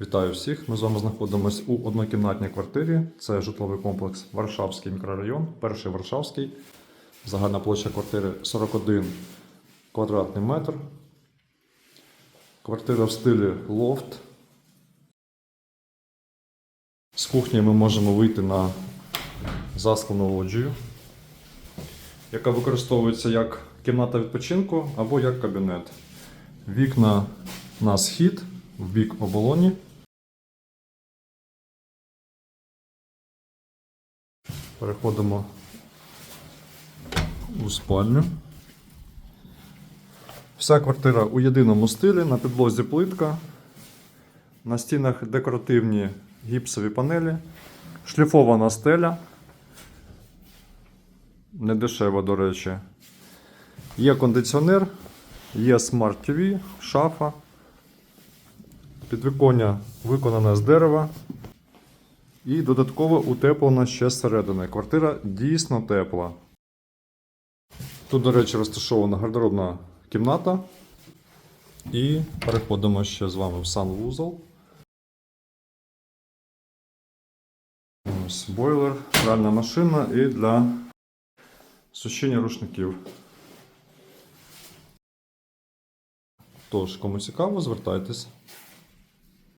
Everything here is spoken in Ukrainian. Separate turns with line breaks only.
Вітаю всіх! Ми з вами знаходимося у однокімнатній квартирі. Це житловий комплекс Варшавський мікрорайон, перший Варшавський. Загальна площа квартири 41 квадратний метр. Квартира в стилі лофт. З кухні ми можемо вийти на засклену лоджію, яка використовується як кімната відпочинку або як кабінет. Вікна на схід, в бік оболоні. Переходимо у спальню. Вся квартира у єдиному стилі, на підлозі плитка, на стінах декоративні гіпсові панелі, шліфована стеля. Не дешево, до речі. Є кондиціонер, є смарт TV, шафа. Підвіконня виконане з дерева. І додатково утеплена ще зсередини. Квартира дійсно тепла. Тут, до речі, розташована гардеробна кімната. І переходимо ще з вами в санвузол. Ось бойлер, пральна машина і для сушіння рушників. Тож, кому цікаво, звертайтесь.